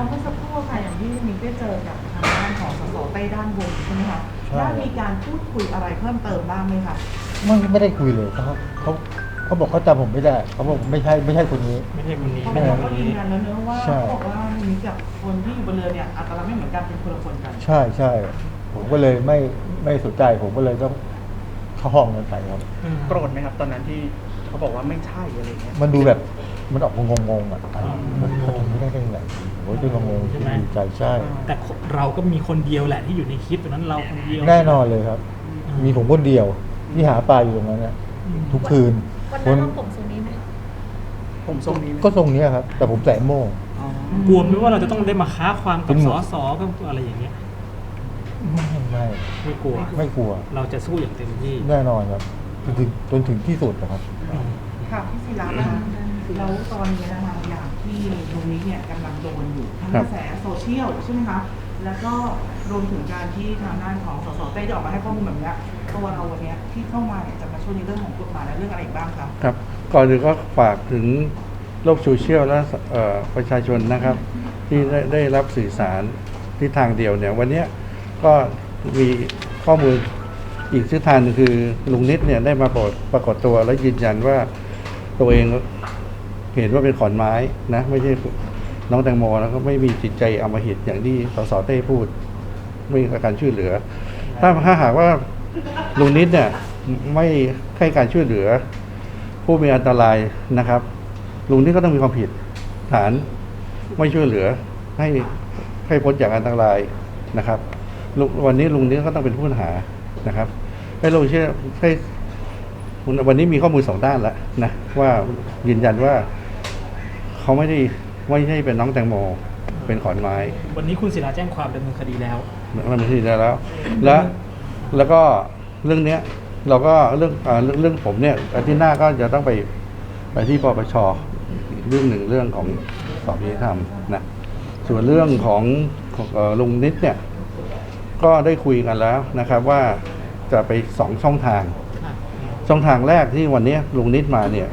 แล้วเมื่อสักครู่ค่ะอย่างที่มิ้นได้เจอกับทางด้านของสสเต้ด้านบนใช่ไหมคะใช่ ได้มีการพูดคุยอะไรเพิ่มเติมบ้างไหมคะไม่ไม่ได้คุยเลยเขาเขาเขาบอกเขาจำผมไม่ได้เขาบอกไม่ใช่ไม่ใช่คนนี้ ไม่ใช่คนนี้เพราะไม่ใช่เราคก็นยืนี้ นยันแล้วเนอะว่าใช่ เขาบอกว่ามิ้นกับคนที่อยู่บนเรือเนี่ยอัตลักษณ์ไม่เหมือนกันเป็นคนละคนกัน ใช่ใช่ผมก็เลยไม่ไม่สนใจผมก็เลยต้องเข้าห้องกันไปครับ โกรธไหมครับ ตอนนั้นที่เขาบอกว่าไม่ใช่อะไรเงี้ยมันดูแบบ มันออกงงๆอะอะมันเขาทำไม่ได้ได้ยังไงโอ้ยจะงงๆใช่ไหมดีใจใช่ แต่เราก็มีคนเดียวแหละที่อยู่ในคลิปตรงนั้นเราคนเดียวแน่นอนเลยครับอืมมีผมคนเดียวที่หาปลาอยู่ตรงนั้นน่ะอืมทุกคืนวันนั้นเราผมทรงนี้ไหมผมทรงนี้ไหมก็ทรงเนี้ยครับ แต่ผมใส่โม่งอ๋อกลัวไหมว่าเราจะต้องได้มาค้าความเป็กับนหมสวดสกับอะไรอย่างเงี้ย ไม่ไม่ไม่กลัว ไม่กลัว เราจะสู้อย่างเต็มที่แน่นอนครับจนถึงจนถึงที่สุดนะครับอืมค่ะพี่ศิลานะคะ แล้วตอนนี้นะคะอย่างที่ตรงนี้เนี่ยกำลังโดนอยู่ทั้งครักบระแสโซเชียลใช่ไหมคะ แล้วก็รวมถึงการที่ทางด้านของสสเต้ได้ออกมาให้ข้อมูลแบบเนี้ยตัวเราวันเนี้ยที่เข้ามาเนี่ยจะมาช่วยในเรื่องของกฎหมายและเรื่องอะไรอีกบ้างครับครับก่อนอื่นก็ฝากถึงโลกโซเชียลและเอ่อประชาชนนะครับ ที่ได้ได้รับสื่อสารทิศทางเดียวเนี่ยวันเนี้ยก็มีข้อมูลอีกทิศทางหนึงคือลุงนิดเนี่ยได้มาปรากฏปรากฏตัวและยืนยันว่าตัวเอง เห็นว่าเป็นขอนไม้นะไม่ใช่น้องแตงโมแล้วก็ไม่มีจิตใจอำมหิตอย่างที่สสเต้พูด ไม่มีการช่วยเหลือ ถ้าถ้าหากว่าลุงนิดเนี่ยไม่ให้การช่วยเหลือ ผู้มีอันตรายนะครับ ลุงนี่ก็ต้องมีความผิดฐานไม่ช่วยเหลือให้ให้พ้นจากอันตรายนะครับวันนี้ลุงนี้ก็ต้องเป็นผู้ต้องหานะครับ ให้ลุงเชื่อให้วันนี้มีข้อมูลสองด้านแล้วนะว่ายืนยันว่า เขาไม่ได้ไม่ใช่เป็นน้องแตงโมเป็นขอนไม้วันนี้คุณศิลาแจ้งความดำเนินคดีแล้วมันไม่ใช่ได้แล้ว แล้วแล้วก็เรื่องเนี้ยเราก็เรื่องอ่าเรื่องเรื่องผมเนี่ยอาทิตย์หน้าก็จะต้องไปไปที่ปปชอีกเรื่องหนึ่งเรื่องของสอบยุติธรรมนะส่วนเรื่องของของเอ่อลุงนิดเนี่ย ก็ได้คุยกันแล้วนะครับว่าจะไปสองช่องทาง ช่องทางแรกที่วันเนี้ยลุงนิดมาเนี่ย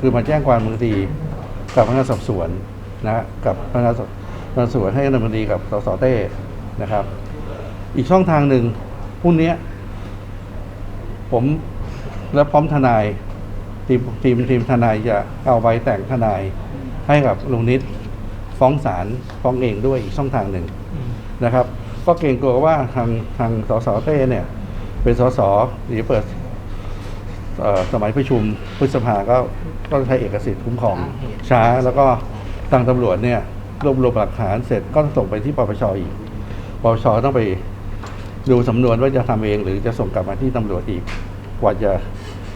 คือมาแจ้งความดำเนินคดี กับพนักงานสอบสวนนะกับพนักงานสอบพนักงานสอบสวนให้ดำเนินคดีกับสสเต้นะครับ อีกช่องทางหนึ่งพรุ่งนี้ผมและพร้อมทนายทีมทีมทีมทนายจะเอาใบแต่งทนายให้กับลุงนิดฟ้องศาลฟ้องเองด้วยอีกช่องทางหนึ่งนะครับ ก็เกรงกลัวว่าทางทางสสเต้เนี่ย เป็นสสหรือเปิด เอ่อสมัยประชุมพฤษภาก็ก็ใช้เอกสิทธิ์คุ้มครอง ช้าแล้วก็ทางตำรวจเนี่ยรวบรวมหลักฐานเสร็จก็ส่งไปที่ปปชอีกปปชต้องไปดูสำนวนว่าจะทำเอง หรือจะส่งกลับมาที่ตำรวจอีก กว่าจะ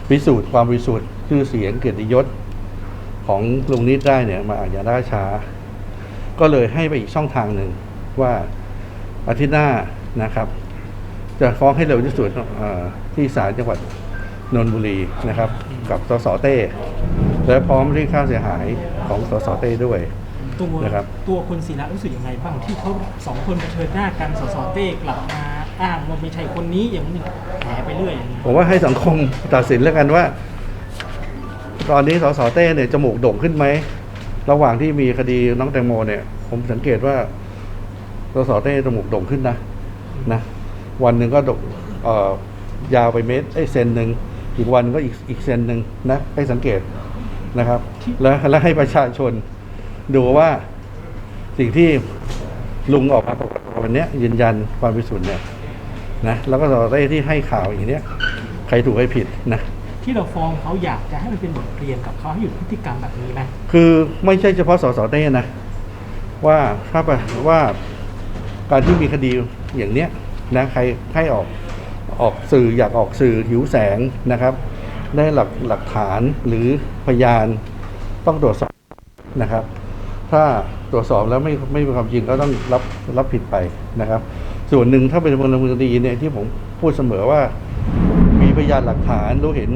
พิสูจน์ความบริสุทธิ์ชื่อเสียงเกียรติยศของลุงนิดได้เนี่ยมาอาจจะได้ช้า ก็เลยให้ไปอีกช่องทางหนึ่งว่าอาทิตย์หน้านะครับ จะฟ้องให้เร็วที่สุดเอ่อที่ศาลจังหวัด นนทบุรีนะครับ กับสสเต้และพร้อมเรียกค่าเสียหายของสสเต้ด้วย ตัวนะครับตัวคุณศิลารู้สึกยังไงบ้างที่เขาสองคนเผชิญหน้ากันสสเต้กลับมาอ้างว่าไม่ใช่คนนี้อย่างนี้แถไปเรื่อยอย่างนี้ผมว่าให้สังคมตัดสินแล้วกันว่า ตอนนี้สสเต้เนี่ยจมูกโด่งขึ้นไหมระหว่างที่มีคดีน้องแตงโมเนี่ย ผมสังเกตว่าสสเต้จมูกโด่งขึ้นนะนะ วันหนึ่งก็โด่งเอ่อยาวไปเมตรไอ้ยเซนหนึ่ง อีกวันก็อีกอีกเซนหนึ่งนะให้สังเกตนะครับ แล้วแล้วให้ประชาชนดูว่าสิ่งที่ลุงออกมาประกาศวันเนี้ยยืนยันความบริสุทธิ์เนี่ยนะแล้วก็สสเต้ที่ให้ข่าวอย่างเนี้ยใครถูกใครผิดนะที่เราฟ้องเขาอยากจะให้มันเป็นบทเรียนกับเขาให้หยุดพฤติกรรมแบบนี้ไหมคือไม่ใช่เฉพาะสสเต้นะว่าถ้าไปว่าการที่มีคดีอย่างเนี้ยนะใครให้ออก ออกสื่ออยากออกสื่อหิวแสงนะครับ ได้หลักหลักฐานหรือพยานต้องตรวจสอบนะครับ ถ้าตรวจสอบแล้วไม่ไม่เป็นความจริงก็ต้องรับรับผิดไปนะครับ ส่วนหนึ่งถ้าเป็นพลเมืองดีเนี่ยที่ผมพูดเสมอว่า มีพยานหลักฐานรู้เห็น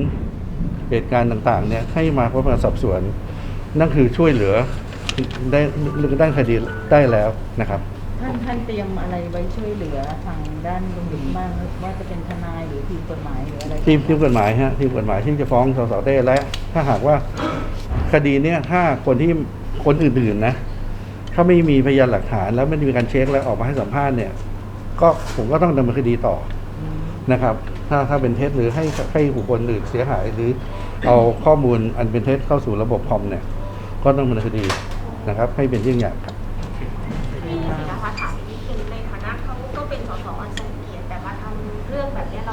เหตุการณ์ต่างๆเนี่ยให้มาพบการสอบสวน นั่นคือช่วยเหลือได้เรื่องด้านคดีได้แล้วนะครับ ท่านท่านเตรียมอะไรไว้ช่วยเหลือทางด้านลุงนิดบ้างว่าจะเป็นทนายหรือทีมกฎหมายหรืออะไรทีมทีมกฎหมายฮะทีมกฎหมายที่จะฟ้องสสเต้และ ถ้าหากว่าคดีเนี้ยถ้าคนที่คนอื่นๆนะถ้าไม่มีพยานหลักฐานแล้วไม่มีการเช็คแล้วออกมาให้สัมภาษณ์เนี่ย ก็ผมก็ต้องดำเนินคดีต่อนะครับ ถ้าถ้าเป็นเท็จหรือให้ให้บุคคลอื่นเสียหายหรือเอาข้อมูลอันเป็นเท็จเข้าสู่ระบบคอมเนี่ย ก็ต้องดำเนินคดีนะครับ ให้เป็นยิ่งใหญ่ครับ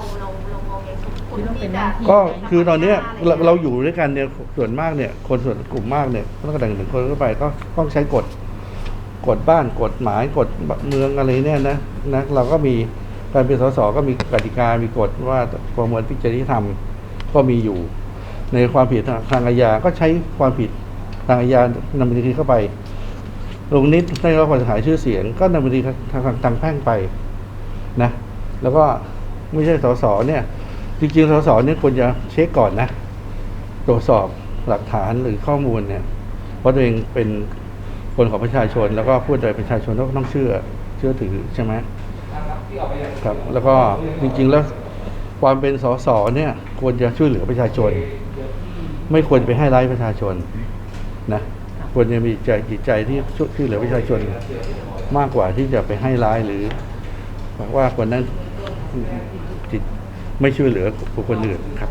เนี้ยเราเราเรามองยังสมควรคิดว่าเป็นที่หจะน้าที่ก็คือตอนเนี้ยเราเราอยู่ด้วยกันเนี่ยส่วนมากเนี่ย คนส่วนกลุ่มมากเนี่ยตั้งแต่หนึ่งคนขึ้นไปก็ต้องใช้กฎกฎบ้านกฎหมายกฎเมืองอะไรเนี่ยนะนะเราก็มีการเป็นสสก็มีกติกามีกฎว่าประมวลพิจารณาธรรมก็มีอยู่ ในความผิดทางทางอาญาก็ใช้ความผิดทางอาญานำคดีเข้าไปลงนิดได้รับความเสียหายชื่อเสียง ก็ดำเนินคดีทางทางทางแพ่งไปนะ แล้วก็ ไม่ใช่สสเนี่ย จริงๆสสเนี่ยควรจะเช็คก่อนนะ ตรวจสอบหลักฐานหรือข้อมูลเนี่ยเพราะตัวเองเป็นคนของประชาชน แล้วก็พูดโดยประชาชนก็ต้องเชื่อเชื่อถือใช่ไหมครับ แล้วก็จริงๆแล้วความเป็นสสเนี่ยควรจะช่วยเหลือประชาชน ไม่ควรไปให้ร้ายประชาชนนะควรจะมีใจจิตใจที่ช่วยเหลือประชาชน มากกว่าที่จะไปให้ร้ายหรือว่าคนนั้น จิตไม่ช่วยเหลือบุคคลอื่นครับ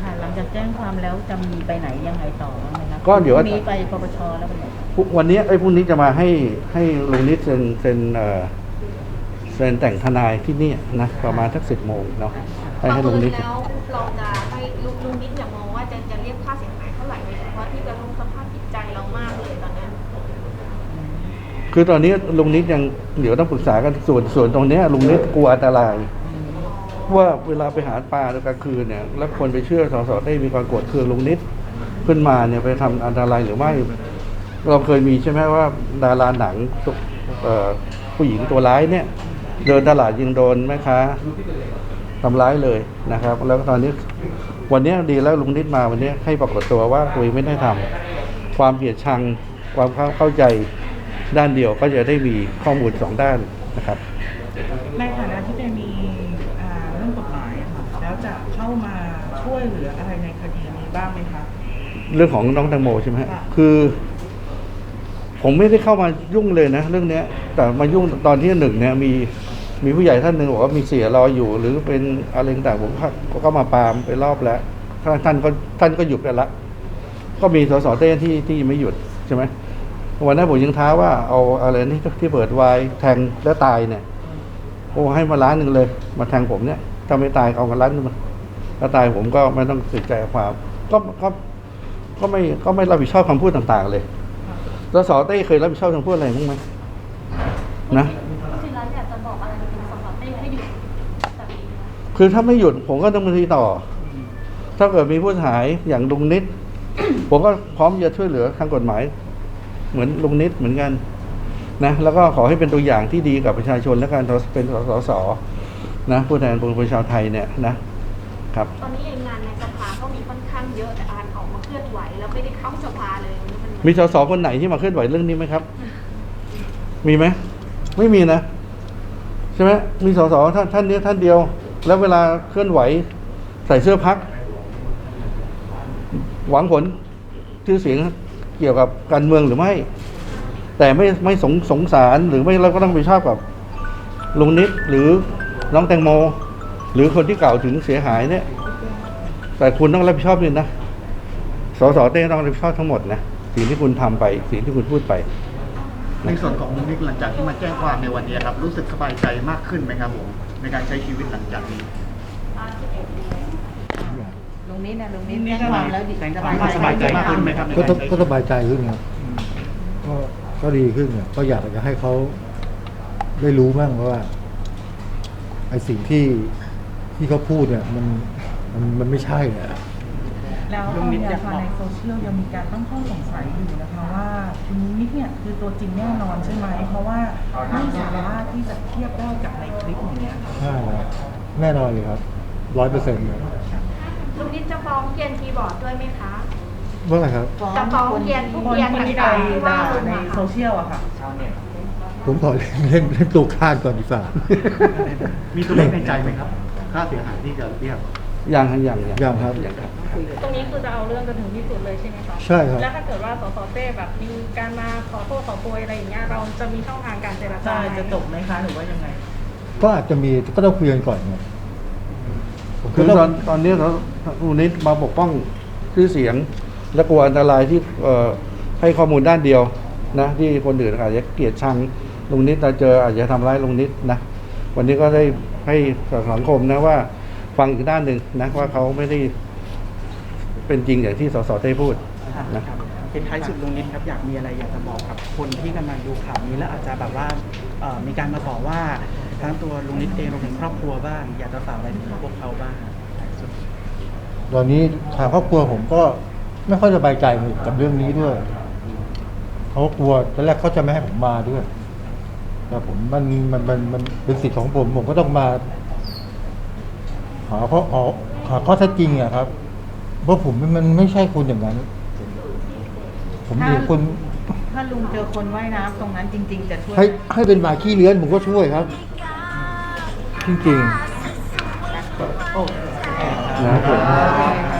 ค่ะหลังจากแจ้งความแล้วจะมีไปไหนยังไงต่อบ้างไหมคะก็เดี๋ยวพรุ่งนี้ไปปปชแล้วเป็นไงพรุ่งวันนี้ไอ้ยพรุ่งนี้จะมาให้ให้ลุงนิดเซ็นเซ็นเอ่อเซ็นแต่งทนายที่นี่นะประมาณสักสิบโมงเนาะให้ประให้ลุเมิงนนิด แล้วเราจะให้ลุงลุงนิดอย่ามองว่าจะจะเรียกค่าเสียหายเท่าไหร่โดยเฉพาะที่กระทบสภาพจิตใจเรามากเลยตอนเนี้ยคือตอนนี้ลุงนิดยังเดี๋ยวต้องปรึกษากันส่วนส่วนตรงเนี้ยลุงนิดกลัวอันตราย ว่าเวลาไปหาปลาตอนกลางคืนเนี่ย แล้วคนไปเชื่อสสได้มีความโกรธเคืองลุงนิด ขึ้นมาเนี่ยไปทำอันตรายหรือไม่ เราเคยมีใช่ไหมว่า ดาราหนังผู้หญิงตัวร้ายเนี่ย เดินตลาดยิงโดนแม่ค้าทำร้ายเลยนะครับ แล้วตอนนี้วันนี้ดีแล้วลุงนิดมาวันนี้ให้ปรากฏตัวว่าตัวเองไม่ได้ทำความเกลียดชัง ความเข้าใจด้านเดียวก็จะได้มีข้อมูลสองด้านนะครับ ในฐานะที่เป็นมีอ่าเรื่องกฎหมายอะค่ะแล้วจะ เข้ามาช่วยเหลืออะไรในคดีนี้บ้างไหมคะ เรื่องของน้องแตงโมใช่ไหมฮะค่ะ คือ ผมไม่ได้เข้ามายุ่งเลยนะ เรื่องเนี้ย แต่มายุ่งตอนที่หนึ่งเนี่ยมีมีผู้ใหญ่ท่านหนึ่งบอกว่ามีเสียรออยู่ หรือเป็นอะไรต่างๆผมก็ก็มาปรามไปรอบแล้วท่านท่านก็ท่านก็หยุดไปละ ก็มีสสเต้ที่ที่ยังไม่หยุดใช่ไหมวันนั้นผมยังท้าว่าเอาอะไรที่ที่เปิดไวน์แทงแล้วตายเนี่ย โอ้ให้มาล้านหนึ่งเลย มาแทงผมเนี่ยถ้าไม่ตายเอากันล้านหนึงมา ถ้าตายผมก็ไม่ต้องติดใจความ ก็ก็ก็ไม่ก็ไม่รับผิดชอบคำพูดต่างๆ เลยแล้วสอเต้เคยรับผิดชอบคำพูดอะไรบ้างไหมนะศิลาอยากจะบอกอะไรถึงสสเต้ให้หยุดแบบนี้ไหมคือถ้าไม่หยุดผมก็ดำเนินคดีต่อ ถ้าเกิดมีผู้เสียหายอย่างลุงนิด ผมก็พร้อมจะช่วยเหลือทางกฎหมาย เหมือนลุงนิดเหมือนกันนะแล้วก็ขอให้เป็นตัวอย่างที่ดีกับประชาชนและการเป็นสสนะผู้แทนปวงชนชาวไทยเนี่ยนะ ครับ ตอนนี้เองงานในสภาก็มีค่อนข้างเยอะแต่อ่านออกมาเคลื่อนไหวแล้วไม่ได้เข้าสภาเลยมันมีสสคนไหนที่มาเคลื่อนไหวเรื่องนี้ไหมครับ มีไหมไม่มีนะใช่ไหมมีสสท่านท่านนี้ท่านเดียว แล้วเวลาเคลื่อนไหว ใส่เสื้อพัก หวังผลชื่อเสียงเกี่ยวกับการเมืองหรือไม่ แต่ไม่ไม่สงสงสารหรือไม่เราก็ต้องไปชอบกับลุงนิดหรือน้องแตงโม หรือคนที่กล่าวถึงเสียหายเนี่ย แต่คุณต้องรับผิดชอบด้วยนะสสเต้ต้องรับผิดชอบทั้งหมดนะสิ่งที่คุณทำไป สิ่งที่คุณพูดไป ในส่วนของลุงนิกหลังจากที่มาแจ้งความในวันนี้ครับ รู้สึกสบายใจมากขึ้นไหมครับผมในการใช้ชีวิตหลังจากนี้ลุงนิดนะลุงนิดลุงนิดแจ้งความแล้วดิแจ้งความสบายใจมากขึ้นไหมครับก็ต้องก็สบายใจขึ้นครับก็ก็ดีขึ้นเนี่ยก็อยากจะให้เขาได้รู้บ้างว่าไอ้สิ่งที่ ที่เขาพูดเนี่ยมันมันมันไม่ใช่อะแล้วตอนนี้ค่ะในโซเชียลยังมีการตั้งข้อสงสัยอยู่นะคะว่าคุณนิดเนี่ยคือตัวจริงแน่นอนใช่ไหม เพราะว่าไม่สามารถที่จะเทียบได้กับในคลิปอย่างเงี้ยค่ะใช่ครับแน่นอนเลยครับร้อยเปอร์เซ็นต์เลยลุงนิดจะฟ้องเกียนคีย์บอร์ดด้วยไหมคะ ว่าอะไรครับ จะฟ้องเกียนผู้คนเกียนที่ไปต่างๆที่ว่าด่าลุงในอะโซค่ะเชียลอะค่ะ ผมขอเล่นเล่นเล่นตัวข้างก่อนดีกว่า มีตัวเลขในใจไหมครับ ค่าเสียหายที่จะเรียก ยังครับยังยังครับ ยังครับคุยกับ ตรงนี้คือจะเอาเรื่องจนถึงที่สุดเลยใช่ไหมคะใช่ครับ แล้วถ้าเกิดว่าสสเต้แบบมีการมาขอโทษขอโพยอะไรอย่างเงี้ยเราจะมีช่องทางการเจรจาใช่ไหมจะจบไหมคะหรือว่ายังไง ก็อาจจะมีก็ต้องคุยกันก่อนไงผมคือก็ตต้ออนงตอนนี้เราลุงนิดมาปกป้องชื่อเสียง และกลัวอันตรายที่เอ่อให้ข้อมูลด้านเดียวนะ ที่คนอื่นอาจจะเกลียดชังลุงนิดเราเจออาจจะทำร้ายลุงนิดนะวันนี้ก็ได้ ให้สังคมนะว่าฟังอีกด้านหนึ่งนะว่าเขาไม่ได้เป็นจริงอย่างที่สสเต้พูดนะครับเป็นท้ายสุดลุงนิดครับอยากมีอะไรอยากจะบอกกับคนที่กำลังดูข่าวนี้แล้วอาจจะแบบว่าเอ่อมีการมาต่อว่าทั้งตัวลุงนิดเองรวมถึงครอบครัวบ้าง อยากจะฝากอะไรถึงพวกเขาบ้างท้ายสุดตอนนี้ทางครอบครัวผมก็ไม่ค่อยสบายใจกับเรื่องนี้ด้วยเขากลัวตอนแรกเขาจะไม่ให้ผมมาด้วย แต่ผมมันมันมันมันเป็นสิทธิ์ของผมผมก็ต้องมาหาข้อหาหาข้อเท็จจริงอะครับ เพราะผมมันไม่ใช่คนอย่างนั้น ผมอยู่คนถ้าลุงเจอคนว่ายน้ำตรงนั้นจริง ๆ จะช่วยให้ให้เป็นหมาขี้เลื้อนผมก็ช่วยครับ จริงๆ โอ้ นะครับ